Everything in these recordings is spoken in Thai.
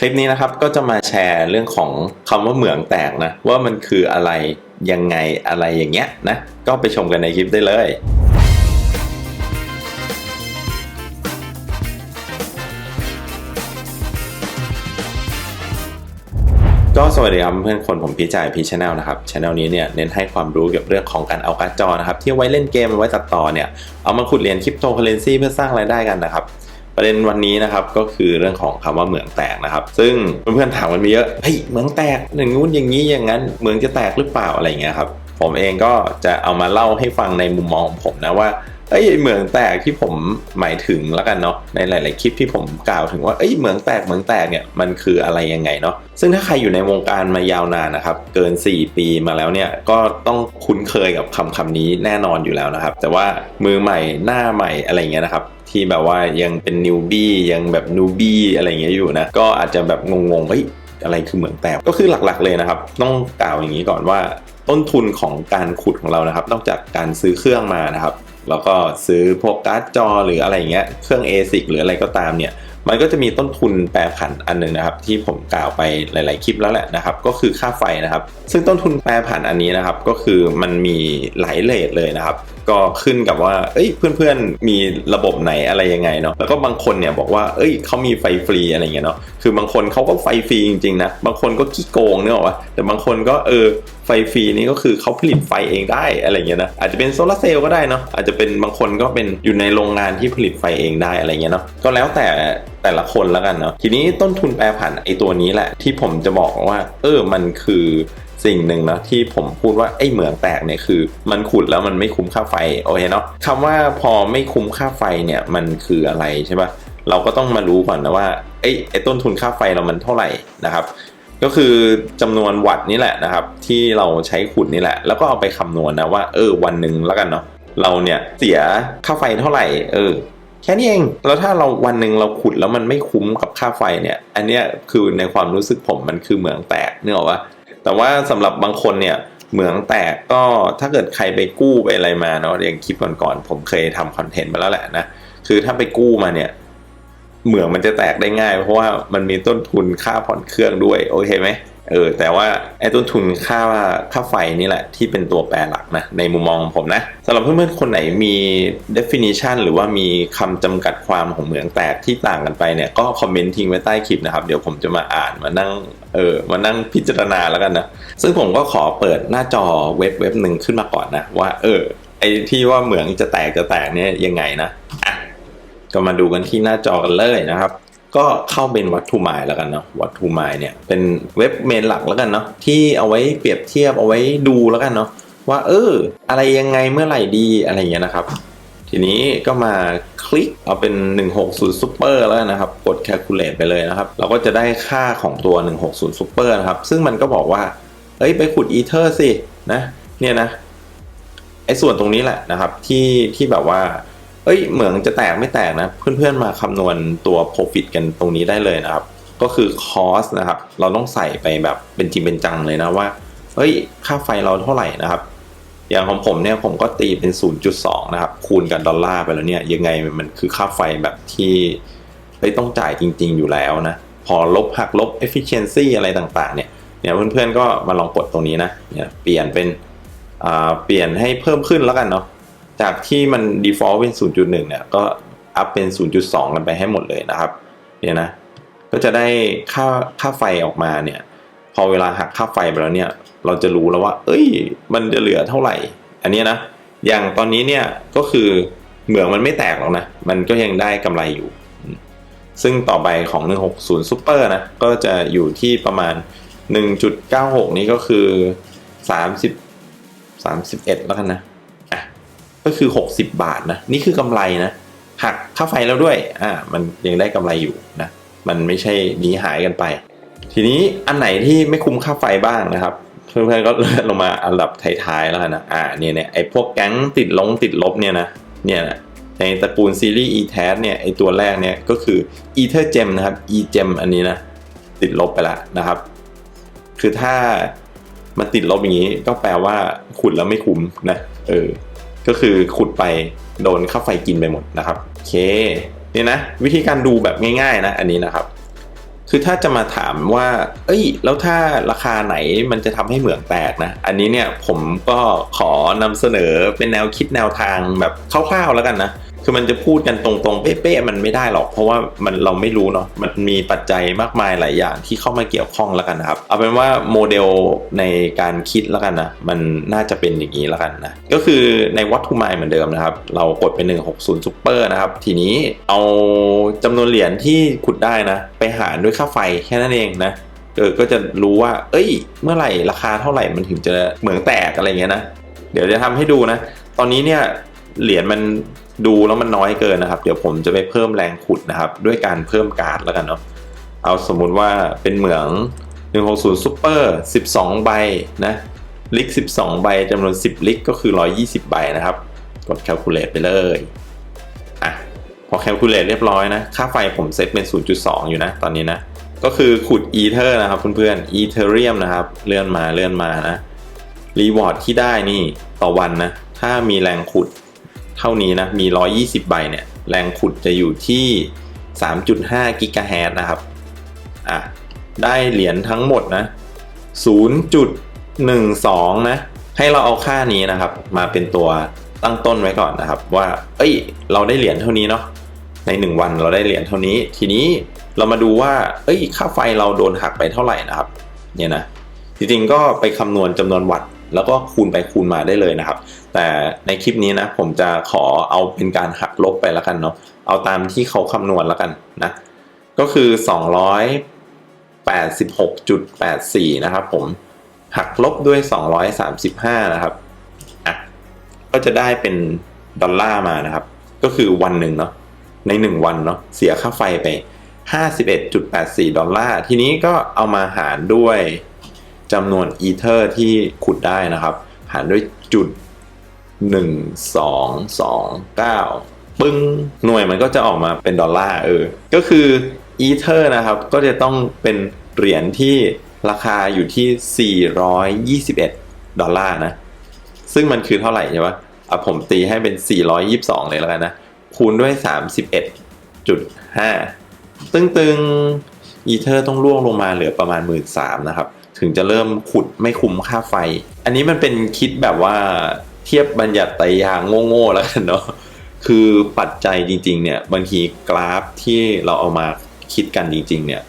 คลิปนี้นะครับก็จะมาแชร์เรื่องของคำว่าเหมืองแตกนะ ว่ามันคืออะไรยังไงอะไรอย่างเงี้ยนะ ก็ไปชมกันในคลิปได้เลยก็สวัสดีครับเพื่อนคนผมพี่จ่ายพีชแนลนะครับชแนลนี้เนี่ยเน้นให้ความรู้เกี่ยวกับเรื่องของการเอาการ์ดจอนะครับที่ไว้เล่นเกมไว้ตัดต่อเนี่ยเอามาขุดเหรียญคริปโตเคอเรนซีเพื่อสร้างรายได้กันนะครับ ประเด็นวันนี้นะครับก็คือเรื่องของคำว่าเหมืองแตกนะครับ ซึ่งเพื่อนๆถามกันมาเยอะเฮ้ยเหมืองแตกอย่างงู้นอย่างนี้อย่างนั้นเหมืองจะแตกหรือเปล่าอะไรเงี้ยครับผมเองก็จะเอามาเล่าให้ฟังในมุมมองของผมนะว่าเอ้ยเหมืองแตกที่ผมหมายถึงแล้วกันเนาะในหลาย ๆ คลิปที่ผมกล่าวถึงว่าเอ้ยเหมืองแตกเหมืองแตกเนี่ยมันคืออะไรยังไงเนาะซึ่งถ้าใครอยู่ในวงการมายาวนานนะครับเกิน 4 ปีมาแล้วเนี่ยก็ต้องคุ้นเคยกับคำคำนี้แน่นอนอยู่แล้วนะครับ แต่ว่ามือใหม่หน้าใหม่อะไรเงี้ยนะครับ ที่แบบว่ายังเป็นนิวบี้ยังแบบนูบี้อะไรเงี้ยอยู่นะ ก็อาจจะแบบงงๆเฮ้ยอะไรคือเหมืองแตกก็คือหลักๆเลยนะครับ ต้องกล่าวอย่างนี้ก่อนว่า ต้นทุนของการขุดของเรานะครับ นอกจากการซื้อเครื่องมานะครับ แล้วก็ซื้อพวกการ์ดจอหรืออะไรเงี้ยเครื่อง ASIC หรืออะไรก็ตามเนี่ย มันก็จะมีต้นทุนแปรผันอันหนึ่งนะครับ ที่ผมกล่าวไปหลาย ๆ คลิปแล้วแหละนะครับ ก็คือค่าไฟนะครับ ซึ่งต้นทุนแปรผันอันนี้นะครับ ก็คือมันมีหลายเลทเลยนะครับ ก็ขึ้นกับว่า เอ้ย เพื่อน ๆ มีระบบไหนอะไรยังไงเนาะ แล้วก็บางคนเนี่ยบอกว่า เอ้ยเขามีไฟฟรีอะไรเงี้ยเนาะ คือบางคนเขาก็ไฟฟรีจริง ๆ นะ บางคนก็ขี้โกงเนี่ยหรอวะแต่บางคนก็เออ ไฟฟรีนี่ก็คือเขาผลิตไฟเองได้อะไรเงี้ยนะอาจจะเป็นโซลาร์เซลล์ก็ได้เนาะอาจจะเป็นบางคนก็เป็นอยู่ในโรงงานที่ผลิตไฟเองได้อะไรเงี้ยเนาะก็แล้วแต่แต่ละคนแล้วกันเนาะทีนี้ต้นทุนแปรผันไอตัวนี้แหละ ที่ผมจะบอกว่าเออมันคือสิ่งหนึ่งนะที่ผมพูดว่าไอ้เหมืองแตกเนี่ยคือ มันขุดแล้วมันไม่คุ้มค่าไฟโอเคเนาะคำว่าพอไม่คุ้มค่าไฟเนี่ยมันคืออะไรใช่ปะเราก็ต้องมารู้ก่อนนะว่าไอ้ไอ้ต้นทุนค่าไฟเรามันเท่าไหร่นะครับ ก็คือจำนวนวัตต์นี่แหละนะครับ ที่เราใช้ขุดนี่แหละ แล้วก็เอาไปคำนวณนะว่าเออวันหนึ่งแล้วกันเนาะเราเนี่ยเสียค่าไฟเท่าไหร่ เออ แค่นี้เอง แล้วถ้าเราวันหนึ่งเราขุดแล้วมันไม่คุ้มกับค่าไฟเนี่ย อันเนี้ยคือในความรู้สึกผมมันคือเหมืองแตกเนึกออกปะแต่ว่าสำหรับบางคนเนี่ยเหมืองแตกก็ถ้าเกิดใครไปกู้ไปอะไรมาเนาะอย่างคลิปก่อนๆผมเคยทำคอนเทนต์มาแล้วแหละนะคือถ้าไปกู้มาเนี่ย เหมืองมันจะแตกได้ง่าย เพราะว่ามันมีต้นทุนค่าผ่อนเครื่องด้วยโอเคไหมเออแต่ว่าไอ้ต้นทุนค่าค่าไฟนี่แหละที่เป็นตัวแปรหลักนะในมุมมองผมนะสำหรับเพื่อนๆคนไหนมี definition หรือว่ามีคำจำกัดความของเหมืองแตกที่ต่างกันไปเนี่ยก็คอมเมนต์ทิ้งไว้ใต้คลิปนะครับ เดี๋ยวผมจะมาอ่านมานั่งเออมานั่งพิจารณาแล้วกันนะ ซึ่งผมก็ขอเปิดหน้าจอเว็บเว็บหนึ่งขึ้นมาก่อนนะว่าเออไอ้ที่ว่าเหมืองจะแตกจะแตกเนี่ยยังไงนะ ก็มาดูกันที่หน้าจอกันเลยนะครับ ก็เข้าเป็นวัตถุหมายแล้วกันเนาะวัตถุหมายเนี่ยเป็นเว็บเมนหลักแล้วกันเนาะที่เอาไว้เปรียบเทียบเอาไว้ดูแล้วกันเนาะว่าเอออะไรยังไงเมื่อไหร่ดีอะไรเงี้ยนะครับ ทีนี้ก็มาคลิกเอาเป็น 160 Super แล้วนะครับ กด Calculate ไปเลยนะครับ เราก็จะได้ค่าของตัว 160 Super นะครับ ซึ่งมันก็บอกว่าเอ้ยไปขุดอีเทอร์สินะเนี่ยนะไอ้ส่วนตรงนี้แหละนะครับที่ที่แบบว่า เอ้ยเหมืองจะแตกไม่แตกนะ เพื่อนๆมาคำนวณตัว profit กันตรงนี้ได้เลยนะครับ ก็คือ cost นะครับ เราต้องใส่ไปแบบเป็นจริงเป็นจังเลยนะว่าเฮ้ยค่าไฟเราเท่าไหร่นะครับ อย่างของผมเนี่ยผมก็ตีเป็น 0.2 นะครับ คูณกับดอลลาร์ไปแล้วเนี่ยยังไงมันคือค่าไฟแบบที่เฮ้ยต้องจ่ายจริง ๆอยู่แล้วนะ พอลบหักลบ efficiency อะไรต่างๆ เนี่ยเนี่ยเพื่อนๆก็มาลองกดตรงนี้นะเนี่ยเปลี่ยนเป็นอ่าเปลี่ยนให้เพิ่มขึ้นแล้วกันเนาะ จากที่มัน default เป็น 0.1 เนี่ย ก็อัพเป็น 0.2 กันไปให้หมดเลยนะครับ เนี่ยนะ ก็จะได้ค่าค่าไฟออกมาเนี่ย พอเวลาหักค่าไฟไปแล้วเนี่ย เราจะรู้แล้วว่า เอ้ย มันจะเหลือเท่าไหร่ อันนี้นะ อย่างตอนนี้เนี่ย ก็คือเหมืองมันไม่แตกหรอกนะ มันก็ยังได้กำไรอยู่ ซึ่งต่อไปของ 160 Super นะ ก็จะอยู่ที่ประมาณ 1.96 นี้ก็คือ 30 31 แล้วกันนะ ก็คือ 60 บาทนะ นี่คือกำไรนะหักค่าไฟแล้วด้วยอ่ามันยังได้กำไรอยู่นะมันไม่ใช่หนีหายกันไป ทีนี้อันไหนที่ไม่คุ้มค่าไฟบ้างนะครับเพื่อนๆก็เลื่อนลงมาอันดับท้ายๆแล้วนนะอ่าเนี่ยเนี่ยไอพวกแก๊งติดลงติดลบเนี่ยนะเนี่ยนะในตระกูลซีรีส์ e t a s เนี่ยไอตัวแรกเนี่ยก็คือ ether gem นะครับ e gem อันนี้นะติดลบไปแล้วนะครับ คือถ้ามันติดลบอย่างนี้ก็แปลว่าขุดแล้วไม่คุ้มนะเออ ก็คือขุดไปโดนค่าไฟกินไปหมดนะครับโอเคนี่นะวิธีการดูแบบง่ายๆนะอันนี้นะครับ คือถ้าจะมาถามว่า เอ้ย แล้วถ้าราคาไหนมันจะทำให้เหมืองแตกนะ อันนี้เนี่ยผมก็ขอนำเสนอเป็นแนวคิดแนวทางแบบคร่าวๆแล้วกันนะ คือมันจะพูดกันตรงๆ เป๊ะๆ มันไม่ได้หรอก เพราะว่ามันเราไม่รู้เนาะ มันมีปัจจัยมากมายหลายอย่างที่เข้ามาเกี่ยวข้องแล้วกันนะครับ เอาเป็นว่าโมเดลในการคิดแล้วกันนะ มันน่าจะเป็นอย่างนี้แล้วกันนะ ก็คือในวัตถุไมล์เหมือนเดิมนะครับ เรากดเป็น 160 Super นะครับ ทีนี้เอาจำนวนเหรียญที่ขุดได้นะ ไปหารด้วยค่าไฟแค่นั้นเองนะเออก็จะรู้ว่า เอ้ย เมื่อไหร่ราคาเท่าไหร่มันถึงจะเหมืองแตกอะไรเงี้ยนะ เดี๋ยวจะทำให้ดูนะ ตอนนี้เนี่ยเหรียญมัน ดูแล้วมันน้อยเกินนะครับ เดี๋ยวผมจะไปเพิ่มแรงขุดนะครับ ด้วยการเพิ่มการ์ดแล้วกันเนาะเอาสมมุติว่าเป็นเหมือง 160 Super 12 ใบนะลิก 12 ใบจำนวน 10 ลิกก็คือ 120 ใบนะครับ กด calculate ไปเลยอะพอ calculate เรียบร้อยนะ ค่าไฟผมเซตเป็น 0.2 อยู่นะ ตอนนี้นะ ก็คือขุด Ether นะครับเพื่อนๆ Ethereum นะครับ เลื่อนมาเลื่อนมานะรีวอร์ดที่ได้นี่ต่อวันนะ ถ้ามีแรงขุด เท่านี้นะ มี 120 ใบเนี่ย แรงขุดจะอยู่ที่ 3.5 กิกะแฮร์นะครับ อะ ได้เหรียญทั้งหมดนะ 0.12 นะ ให้เราเอาค่านี้นะครับ มาเป็นตัวตั้งต้นไว้ก่อนนะครับ ว่า เอ้ย เราได้เหรียญเท่านี้เนาะ ใน 1 วันเราได้เหรียญเท่านี้ ทีนี้เรามาดูว่า เอ้ย ค่าไฟเราโดนหักไปเท่าไหร่นะครับ เนี่ยนะ จริงๆ ก็ไปคำนวณจำนวนวัตต์ แล้วก็คูณไปคูณมาได้เลยนะครับ แต่ในคลิปนี้นะผมจะขอเอาเป็นการหักลบไปแล้วกันเนาะเอาตามที่เขาคำนวณแล้วกันนะก็คือ 286.84 นะครับผมหักลบด้วย 235 นะครับอะก็จะได้เป็นดอลลาร์มานะครับ ก็คือวันหนึ่งเนาะใน 1 วันเนาะเสียค่าไฟไป 51.84 ดอลลาร์ ทีนี้ก็เอามาหารด้วย จำนวนอีเทอร์ที่ขุดได้นะครับ หารด้วยจุด 1229 ปึ้ง หน่วยมันก็จะออกมาเป็นดอลลาร์เออ ก็คืออีเทอร์นะครับ ก็จะต้องเป็นเหรียญที่ราคาอยู่ที่ 421 ดอลลาร์นะ ซึ่งมันคือเท่าไหร่ใช่ปะอะผมตีให้เป็น 422 เลยแล้วกันนะ คูณด้วย 31.5 ตึงตึงอีเทอร์ต้องร่วงลงมาเหลือประมาณ 1 3ื่นนะครับ ถึงจะเริ่มขุดไม่คุ้มค่าไฟ อันนี้มันเป็นคิดแบบว่าเทียบบัญญัติตยางโง่ๆแล้วกันเนาะคือปัจจัยจริง ๆ เนี่ยบางทีกราฟที่เราเอามาคิดกันจริง ๆ เนี่ย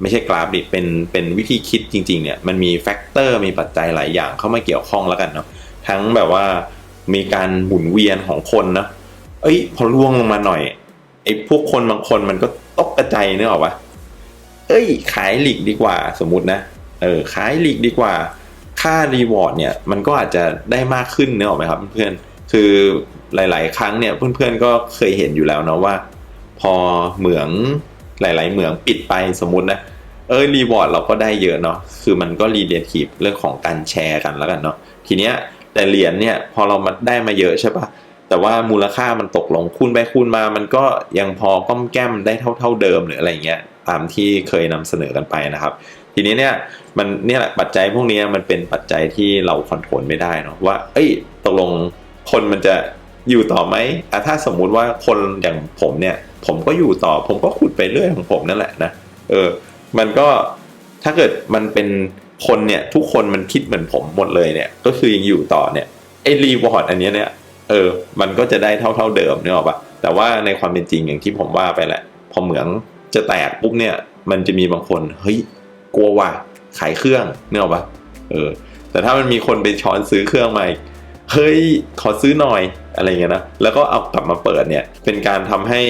ไม่ใช่กราฟดิเป็นเป็นวิธีคิดจริง ๆ เนี่ยมันมีแฟกเตอร์มีปัจจัยหลายอย่างเข้ามาเกี่ยวข้องแล้วกันเนาะทั้งแบบว่ามีการหมุนเวียนของคนนะเอ้ย พอล่วงลงมาหน่อยไอ้พวกคนบางคนมันก็ตกกระจายเนื้อออกปะเอ้ย ขายหลีกดีกว่าสมมตินะ เออขายหลีกดีกว่า ค่ารีวอร์ดเนี่ยมันก็อาจจะได้มากขึ้นเนอออกไหมครับเพื่อนๆคือหลาย ๆ ครั้งเนี่ยเพื่อนๆก็เคยเห็นอยู่แล้วเนาะว่า พอเหมืองหลาย ๆ เหมืองปิดไปสมมุตินะเออรีวอร์ดเราก็ได้เยอะเนาะคือมันก็รีเดทีฟเรื่องของการแชร์กันแล้วกันเนาะทีเนี้ยแต่เหรียญเนี่ยพอเรามาได้มาเยอะใช่ปะแต่ว่ามูลค่ามันตกลงคูณไปคูณมา มันก็ยังพอก้อมแก้มได้เท่าเท่าเดิมหรืออะไรเงี้ยตามที่เคยนำเสนอกันไปนะครับ ทีนี้เนี่ยมันเนี่ยแหละปัจจัยพวกนี้มันเป็นปัจจัยที่เราคอนโทรลไม่ได้เนาะว่า เอ้ยตกลงคนมันจะอยู่ต่อไหมอะถ้าสมมุติว่าคนอย่างผมเนี่ย ผมก็อยู่ต่อ ผมก็ขุดไปเรื่อยของผมนั่นแหละนะเออ มันก็ถ้าเกิดมันเป็นคนเนี่ย ทุกคนมันคิดเหมือนผมหมดเลยเนี่ย ก็คือยังอยู่ต่อเนี่ยไอ้รีวอร์ดอันนี้เนี่ยเออ มันก็จะได้เท่าเท่าเดิมเนี่ยหรอปะแต่ว่าในความเป็นจริงอย่างที่ผมว่าไปแหละ พอเหมืองจะแตกปุ๊บเนี่ย มันจะมีบางคนเฮ้ย กลัวว่ะขายเครื่องเนี่ยหรอปะเออ แต่ถ้ามันมีคนไปช้อนซื้อเครื่องมาอีกเฮ้ยขอซื้อหน่อยอะไรเงี้ยนะแล้วก็เอากลับมาเปิดเนี่ย เป็นการทำให้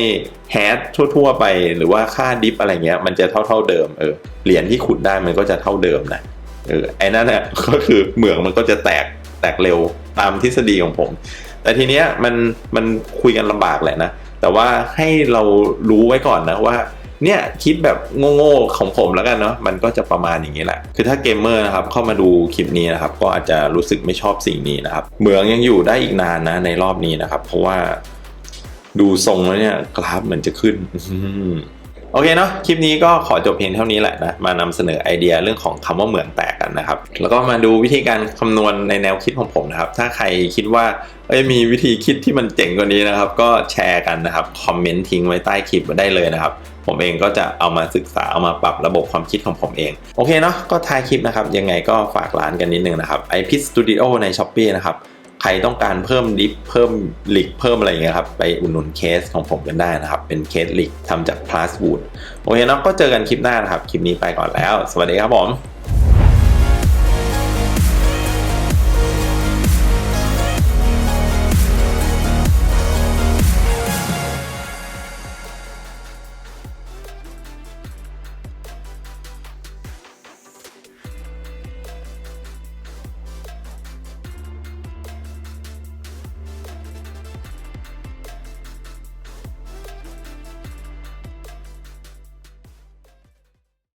แฮชทั่ว ๆ ไปหรือว่าค่าดิฟอะไรเงี้ย มันจะเท่าเท่า ๆเดิมเออเหรียญที่ขุดได้มันก็จะเท่าเดิมนะเออไอ้นั่นน่ะก็คือเหมืองมันก็จะแตกแตกเร็วตามทฤษฎีของผม แต่ทีเนี้ยมันมันคุยกันลำบากแหละนะแต่ว่าให้เรารู้ไว้ก่อนนะว่า เนี่ยคิดแบบโง่ๆของผมแล้วกันเนาะมันก็จะประมาณอย่างนี้แหละ คือถ้าเกมเมอร์นะครับเข้ามาดูคลิปนี้นะครับก็อาจจะรู้สึกไม่ชอบสิ่งนี้นะครับเหมืองยังอยู่ได้อีกนานนะในรอบนี้นะครับ เพราะว่าดูทรงแล้วเนี่ยกราฟเหมือนจะขึ้น โอเคเนาะคลิปนี้ก็ขอจบเพียงเท่านี้แหละนะมานำเสนอไอเดียเรื่องของคำว่าเหมืองแตกกันนะครับ แล้วก็มาดูวิธีการคำนวณในแนวคิดของผมนะครับ ถ้าใครคิดว่าเอ้ยมีวิธีคิดที่มันเจ๋งกว่านี้นะครับ ก็แชร์กันนะครับคอมเมนต์ทิ้งไว้ใต้คลิปได้เลยนะครับผมเองก็จะเอามาศึกษาเอามาปรับระบบความคิดของผมเอง โอเคเนาะก็ท้ายคลิปนะครับ ยังไงก็ฝากร้านกันนิดนึงนะครับ iPit Studio ใน s h อ p e e นะครับ ใครต้องการเพิ่มดิฟเพิ่มลิกเพิ่มอะไรอย่างเงี้ยครับไปอุดหนุนเคสของผมกันได้นะครับ เป็นเคสลิกทำจากพลาสบูดโอเคเนาะก็เจอกันคลิปหน้านะครับ คลิปนี้ไปก่อนแล้ว สวัสดีครับผม